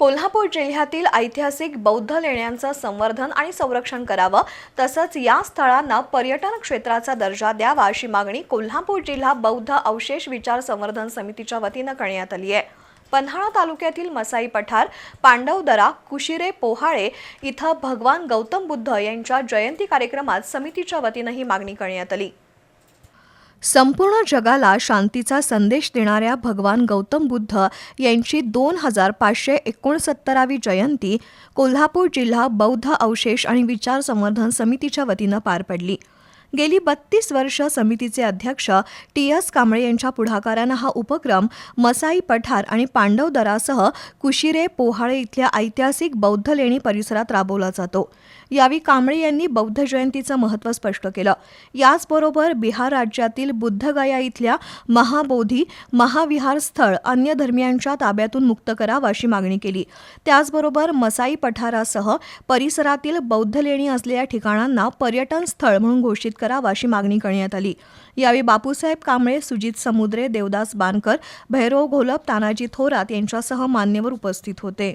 कोल्हापूर जिल्ह्यातील ऐतिहासिक बौद्ध लेण्यांचं संवर्धन आणि संरक्षण करावं तसंच या स्थळांना पर्यटन क्षेत्राचा दर्जा द्यावा अशी मागणी कोल्हापूर जिल्हा बौद्ध अवशेष विचार संवर्धन समितीच्या वतीनं करण्यात आली आहे. पन्हाळा तालुक्यातील मसाई पठार पांडवदरा कुशिरे पोहाळे इथं भगवान गौतम बुद्ध यांच्या जयंती कार्यक्रमात समितीच्या वतीनं ही मागणी करण्यात आली. संपूर्ण जगाला शांतीचा संदेश देणाऱ्या भगवान गौतम बुद्ध यांची दोन हजार पाचशे एकोणसत्तरावी जयंती कोल्हापूर जिल्हा बौद्ध अवशेष आणि विचार संवर्धन समितीच्या वतीनं पार पडली. गेली बत्तीस वर्ष समितीचे अध्यक्ष टी एस कांबळे यांच्या पुढाकारानं हा उपक्रम मसाई पठार आणि पांडवदरासह कुशिरे पोहाळे इथल्या ऐतिहासिक बौद्ध लेणी परिसरात राबवला जातो. यावेळी कांबळे यांनी बौद्ध जयंतीचं महत्त्व स्पष्ट केलं. याचबरोबर बिहार राज्यातील बुद्धगया इथल्या महाबोधी महाविहार स्थळ अन्य धर्मियांच्या ताब्यातून मुक्त करावं अशी मागणी केली. त्याचबरोबर मसाई पठारासह परिसरातील बौद्ध लेणी असलेल्या ठिकाणांना पर्यटन स्थळ म्हणून घोषित करावा अशी मागणी करण्यात आली. यावेळी बापूसाहेब कांबळे सुजित समुद्रे देवदास बानकर भैरव घोलप तानाजी थोरात यांच्यासह मान्यवर उपस्थित होते.